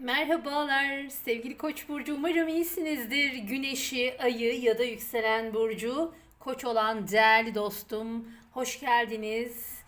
Merhabalar sevgili Koç burcu. Umarım iyisinizdir. Güneşi, ayı ya da yükselen burcu Koç olan değerli dostum. Hoş geldiniz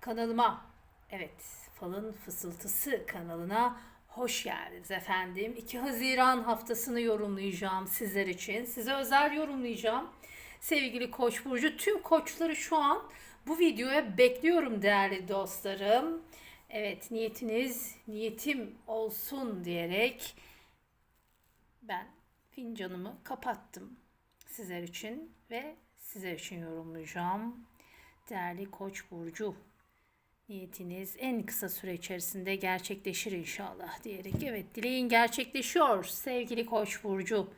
kanalıma. Evet, Falın Fısıltısı kanalına hoş geldiniz efendim. 2 Haziran haftasını yorumlayacağım sizler için. Size özel yorumlayacağım. Sevgili Koç burcu, tüm koçları şu an bu videoya bekliyorum değerli dostlarım. Evet niyetiniz niyetim olsun diyerek ben fincanımı kapattım sizler için ve sizler için yorumlayacağım. Değerli Koç burcu niyetiniz en kısa süre içerisinde gerçekleşir inşallah diyerek evet dileğin gerçekleşiyor sevgili Koç burcu.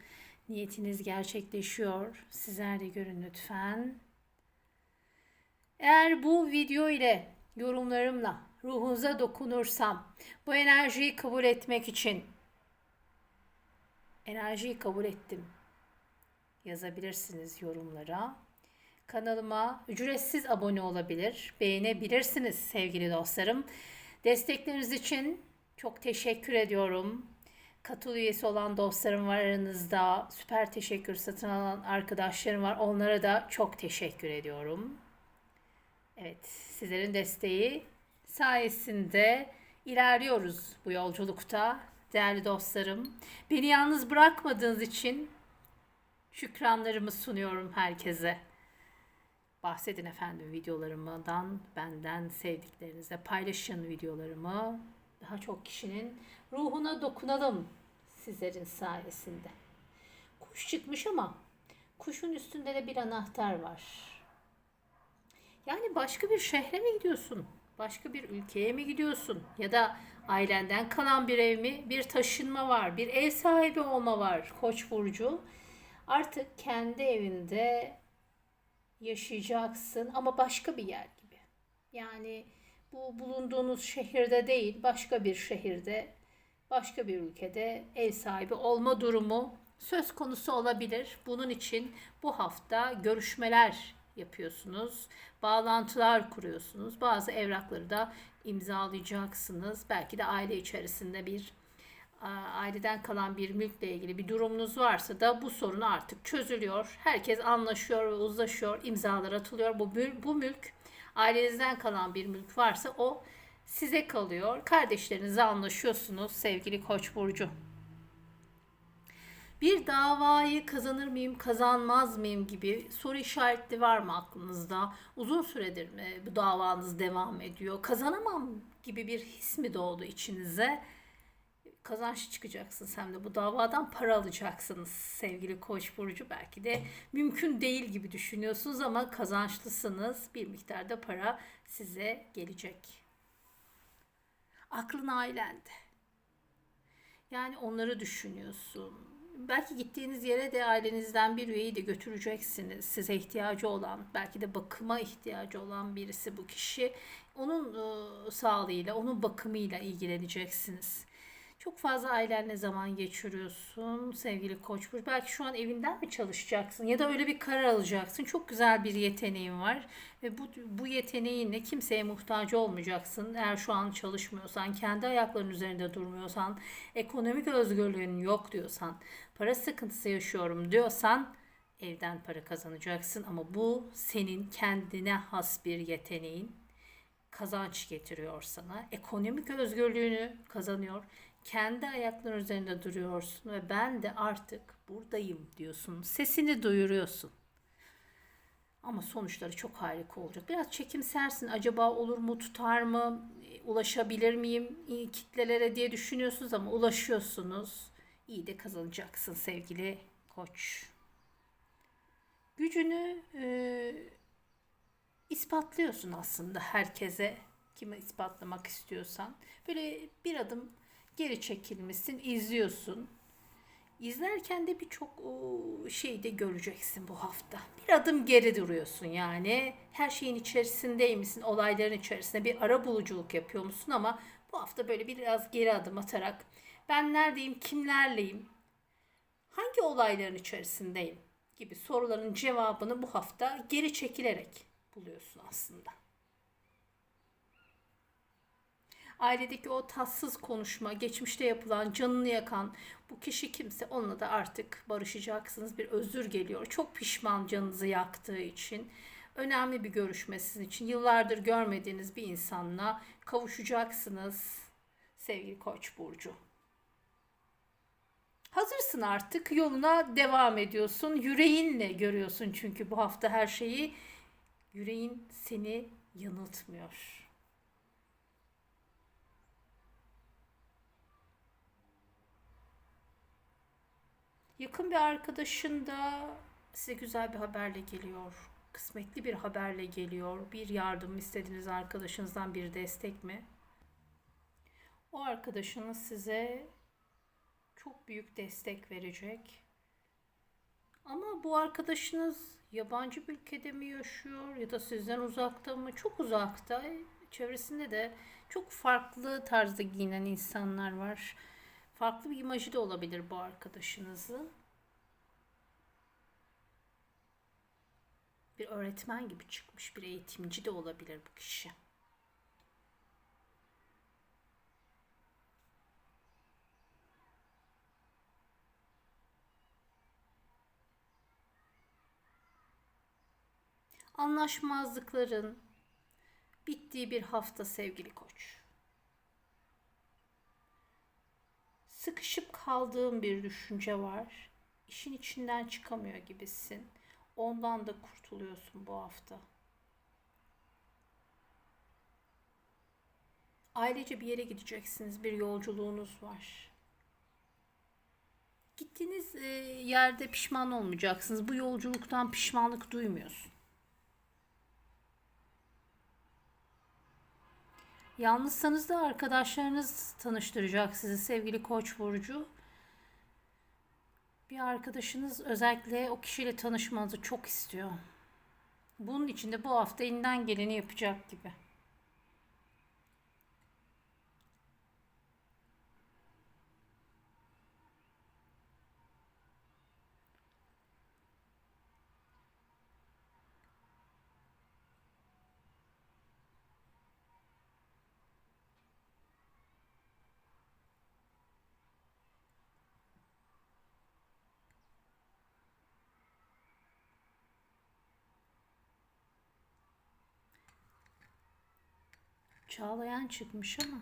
Niyetiniz gerçekleşiyor. Sizler de görün lütfen. Eğer bu video ile yorumlarımla ruhunuza dokunursam bu enerjiyi kabul etmek için enerjiyi kabul ettim yazabilirsiniz yorumlara. Kanalıma ücretsiz abone olabilir, beğenebilirsiniz sevgili dostlarım. Destekleriniz için çok teşekkür ediyorum. Katıl üyesi olan dostlarım var aranızda. Süper teşekkür satın alan arkadaşlarım var. Onlara da çok teşekkür ediyorum. Evet, sizlerin desteği sayesinde ilerliyoruz bu yolculukta değerli dostlarım. Beni yalnız bırakmadığınız için şükranlarımı sunuyorum herkese. Bahsedin efendim videolarımdan, benden sevdiklerinize paylaşın videolarımı. Daha çok kişinin ruhuna dokunalım sizlerin sayesinde. Kuş çıkmış ama kuşun üstünde de bir anahtar var. Yani başka bir şehre mi gidiyorsun? Başka bir ülkeye mi gidiyorsun? Ya da ailenden kalan bir ev mi? Bir taşınma var, bir ev sahibi olma var Koç burcu. Artık kendi evinde yaşayacaksın ama başka bir yer gibi. Yani bu bulunduğunuz şehirde değil, başka bir şehirde, başka bir ülkede ev sahibi olma durumu söz konusu olabilir. Bunun için bu hafta görüşmeler yapıyorsunuz. Bağlantılar kuruyorsunuz. Bazı evrakları da imzalayacaksınız. Belki de aile içerisinde bir aileden kalan bir mülkle ilgili bir durumunuz varsa da bu sorun artık çözülüyor. Herkes anlaşıyor ve uzlaşıyor. imzalar atılıyor. Bu, bu mülk ailenizden kalan bir mülk varsa o size kalıyor. Kardeşlerinizle anlaşıyorsunuz sevgili Koç burcu. Bir davayı kazanır mıyım, kazanmaz mıyım gibi soru işaretli var mı aklınızda? Uzun süredir mi bu davanız devam ediyor? Kazanamam gibi bir his mi doğdu içinize? Kazanç çıkacaksınız hem de bu davadan para alacaksınız sevgili Koç burcu. Belki de mümkün değil gibi düşünüyorsunuz ama kazançlısınız. Bir miktarda para size gelecek. Aklın ailende. Yani onları düşünüyorsun belki gittiğiniz yere de ailenizden bir üyeyi de götüreceksiniz. Size ihtiyacı olan, belki de bakıma ihtiyacı olan birisi bu kişi. Onun e, sağlığıyla, onun bakımıyla ilgileneceksiniz. Çok fazla ailenle zaman geçiriyorsun sevgili Koç burcu. Belki şu an evinden mi çalışacaksın ya da öyle bir karar alacaksın. Çok güzel bir yeteneğin var ve bu bu yeteneğinle kimseye muhtaç olmayacaksın. Eğer şu an çalışmıyorsan, kendi ayaklarının üzerinde durmuyorsan, ekonomik özgürlüğün yok diyorsan, para sıkıntısı yaşıyorum diyorsan evden para kazanacaksın ama bu senin kendine has bir yeteneğin kazanç getiriyor sana. Ekonomik özgürlüğünü kazanıyor kendi ayakların üzerinde duruyorsun ve ben de artık buradayım diyorsun. Sesini duyuruyorsun. Ama sonuçları çok harika olacak. Biraz çekimsersin. Acaba olur mu, tutar mı, ulaşabilir miyim kitlelere diye düşünüyorsunuz ama ulaşıyorsunuz. İyi de kazanacaksın sevgili koç. Gücünü e, ispatlıyorsun aslında herkese. Kime ispatlamak istiyorsan. Böyle bir adım geri çekilmişsin, izliyorsun. İzlerken de birçok şey de göreceksin bu hafta. Bir adım geri duruyorsun yani. Her şeyin içerisindeymişsin, olayların içerisinde bir ara buluculuk yapıyor musun ama bu hafta böyle biraz geri adım atarak ben neredeyim, kimlerleyim, hangi olayların içerisindeyim gibi soruların cevabını bu hafta geri çekilerek buluyorsun aslında. Ailedeki o tatsız konuşma, geçmişte yapılan, canını yakan bu kişi kimse onunla da artık barışacaksınız. Bir özür geliyor. Çok pişman canınızı yaktığı için. Önemli bir görüşme sizin için. Yıllardır görmediğiniz bir insanla kavuşacaksınız sevgili Koç burcu. Hazırsın artık yoluna devam ediyorsun. Yüreğinle görüyorsun çünkü bu hafta her şeyi yüreğin seni yanıltmıyor. Yakın bir arkadaşın da size güzel bir haberle geliyor. Kısmetli bir haberle geliyor. Bir yardım istediğiniz arkadaşınızdan bir destek mi? O arkadaşınız size çok büyük destek verecek. Ama bu arkadaşınız yabancı bir ülkede mi yaşıyor ya da sizden uzakta mı? Çok uzakta. Çevresinde de çok farklı tarzda giyinen insanlar var. Farklı bir imajı da olabilir bu arkadaşınızı. Bir öğretmen gibi çıkmış, bir eğitimci de olabilir bu kişi. Anlaşmazlıkların bittiği bir hafta sevgili koç. Sıkışıp kaldığın bir düşünce var. İşin içinden çıkamıyor gibisin. Ondan da kurtuluyorsun bu hafta. Ailece bir yere gideceksiniz. Bir yolculuğunuz var. Gittiğiniz yerde pişman olmayacaksınız. Bu yolculuktan pişmanlık duymuyorsun. Yalnızsanız da arkadaşlarınız tanıştıracak sizi sevgili Koç burcu. Bir arkadaşınız özellikle o kişiyle tanışmanızı çok istiyor. Bunun için de bu hafta elinden geleni yapacak gibi. Çağlayan çıkmış ama.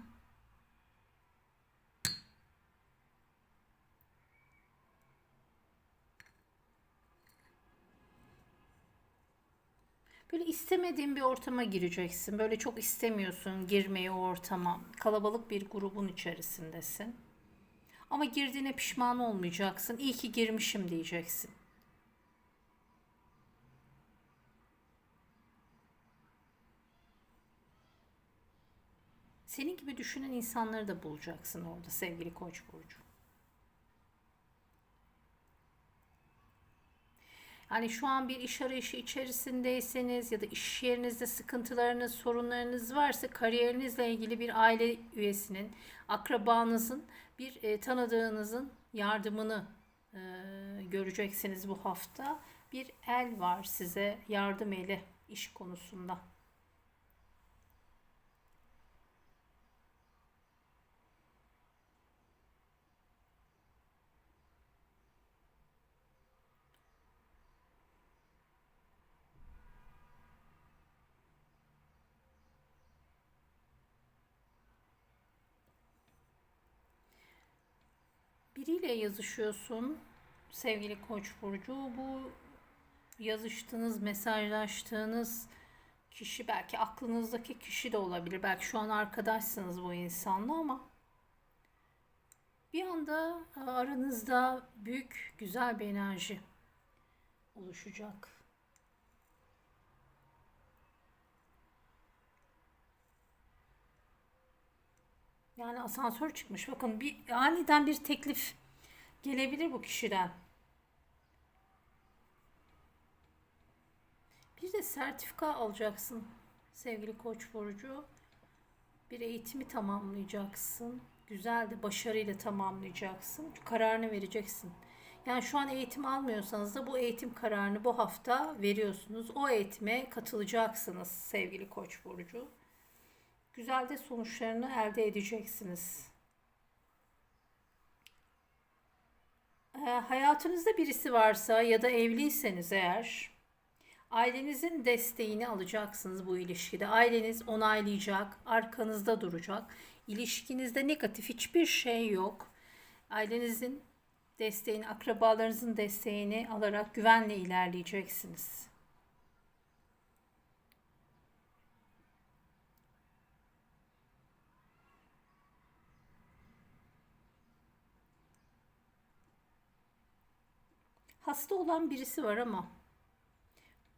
Böyle istemediğin bir ortama gireceksin. Böyle çok istemiyorsun girmeyi o ortama. Kalabalık bir grubun içerisindesin. Ama girdiğine pişman olmayacaksın. İyi ki girmişim diyeceksin. Senin gibi düşünen insanları da bulacaksın orada sevgili Koç burcu. Hani şu an bir iş arayışı içerisindeyseniz ya da iş yerinizde sıkıntılarınız, sorunlarınız varsa kariyerinizle ilgili bir aile üyesinin, akrabanızın, bir e, tanıdığınızın yardımını e, göreceksiniz bu hafta. Bir el var size yardım eli iş konusunda. Biriyle yazışıyorsun sevgili Koç burcu. Bu yazıştığınız, mesajlaştığınız kişi belki aklınızdaki kişi de olabilir. Belki şu an arkadaşsınız bu insanla ama bir anda aranızda büyük, güzel bir enerji oluşacak. Yani asansör çıkmış. Bakın bir aniden bir teklif gelebilir bu kişiden. Bir de sertifika alacaksın sevgili Koç burcu. Bir eğitimi tamamlayacaksın. Güzel de başarıyla tamamlayacaksın. Kararını vereceksin. Yani şu an eğitim almıyorsanız da bu eğitim kararını bu hafta veriyorsunuz. O eğitime katılacaksınız sevgili Koç burcu. Güzel de sonuçlarını elde edeceksiniz. Ee, hayatınızda birisi varsa ya da evliyseniz eğer ailenizin desteğini alacaksınız bu ilişkide. Aileniz onaylayacak, arkanızda duracak. İlişkinizde negatif hiçbir şey yok. Ailenizin desteğini, akrabalarınızın desteğini alarak güvenle ilerleyeceksiniz. Hasta olan birisi var ama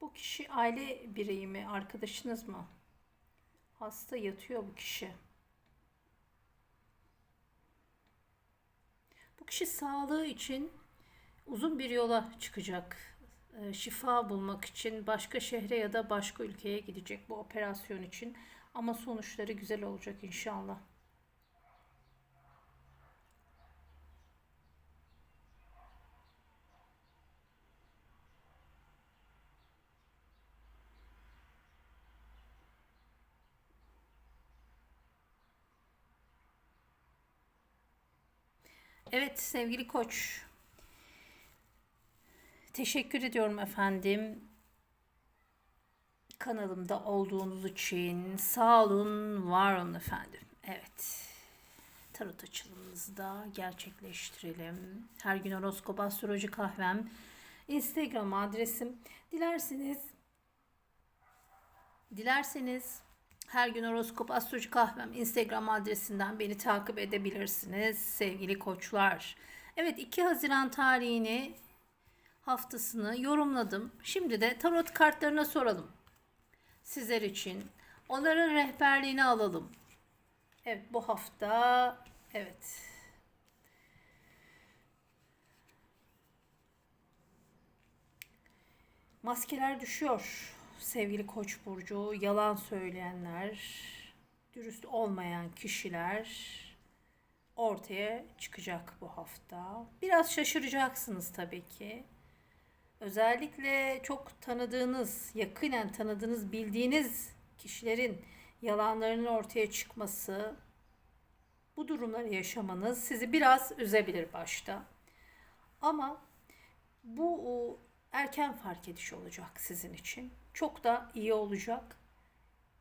bu kişi aile bireyi mi, arkadaşınız mı? Hasta yatıyor bu kişi. Bu kişi sağlığı için uzun bir yola çıkacak. Ee, Şifa bulmak için başka şehre ya da başka ülkeye gidecek bu operasyon için. Ama sonuçları güzel olacak inşallah. Evet sevgili koç. Teşekkür ediyorum efendim. Kanalımda olduğunuz için sağ olun, var olun efendim. Evet. Tarot açılımımızı da gerçekleştirelim. Her gün horoskop astroloji kahvem. Instagram adresim. Dilerseniz dilerseniz her gün horoskop astroloji kahvem Instagram adresinden beni takip edebilirsiniz sevgili koçlar. Evet 2 Haziran tarihini haftasını yorumladım. Şimdi de tarot kartlarına soralım. Sizler için onların rehberliğini alalım. Evet bu hafta evet maskeler düşüyor sevgili Koç burcu, yalan söyleyenler, dürüst olmayan kişiler ortaya çıkacak bu hafta. Biraz şaşıracaksınız tabii ki. Özellikle çok tanıdığınız, yakinen tanıdığınız, bildiğiniz kişilerin yalanlarının ortaya çıkması, bu durumları yaşamanız sizi biraz üzebilir başta. Ama bu erken fark ediş olacak sizin için. Çok da iyi olacak.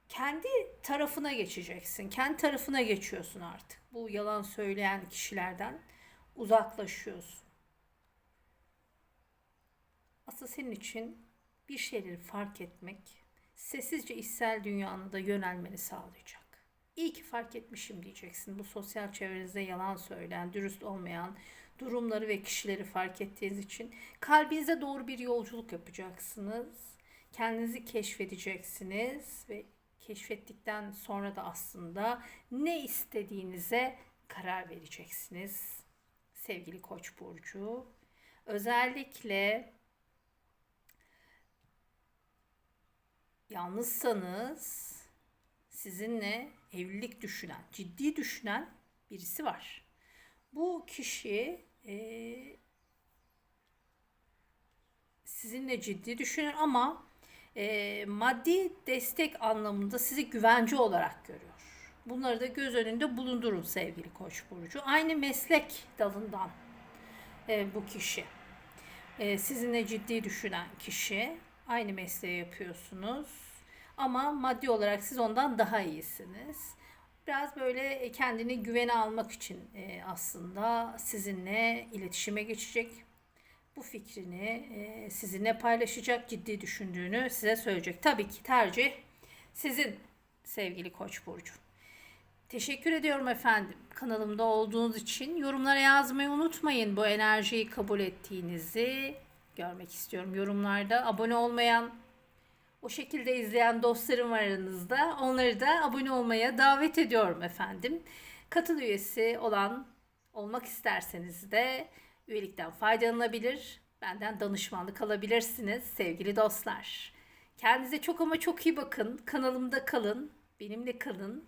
Kendi tarafına geçeceksin. Kendi tarafına geçiyorsun artık. Bu yalan söyleyen kişilerden uzaklaşıyorsun. Aslında senin için bir şeyleri fark etmek sessizce içsel dünyana da yönelmeni sağlayacak. İyi ki fark etmişim diyeceksin. Bu sosyal çevrenizde yalan söyleyen, dürüst olmayan, durumları ve kişileri fark ettiğiniz için kalbinize doğru bir yolculuk yapacaksınız. Kendinizi keşfedeceksiniz ve keşfettikten sonra da aslında ne istediğinize karar vereceksiniz. Sevgili Koç burcu, özellikle yalnızsanız sizinle evlilik düşünen, ciddi düşünen birisi var. Bu kişi e, sizinle ciddi düşünür ama e, maddi destek anlamında sizi güvence olarak görüyor. Bunları da göz önünde bulundurun sevgili Koç burcu. Aynı meslek dalından e, bu kişi. E, sizinle ciddi düşünen kişi. Aynı mesleği yapıyorsunuz. Ama maddi olarak siz ondan daha iyisiniz. Biraz böyle kendini güvene almak için e, aslında sizinle iletişime geçecek. Bu fikrini e, sizinle paylaşacak, ciddi düşündüğünü size söyleyecek. Tabii ki tercih sizin sevgili Koç burcu. Teşekkür ediyorum efendim kanalımda olduğunuz için. Yorumlara yazmayı unutmayın bu enerjiyi kabul ettiğinizi görmek istiyorum yorumlarda. Abone olmayan o şekilde izleyen dostlarım var aranızda. Onları da abone olmaya davet ediyorum efendim. Katıl üyesi olan olmak isterseniz de üyelikten faydalanabilir. Benden danışmanlık alabilirsiniz sevgili dostlar. Kendinize çok ama çok iyi bakın. Kanalımda kalın. Benimle kalın.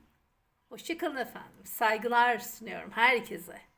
Hoşçakalın efendim. Saygılar sunuyorum herkese.